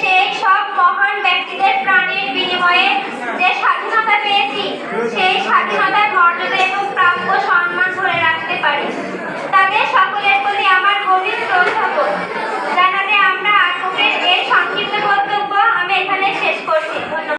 সেই সব মহান ব্যক্তিদের প্রাণের বিনিময়ে যে স্বাধীনতা পেয়েছি, সেই স্বাধীনতার মর্যাদা এবং প্রাপ্য সম্মান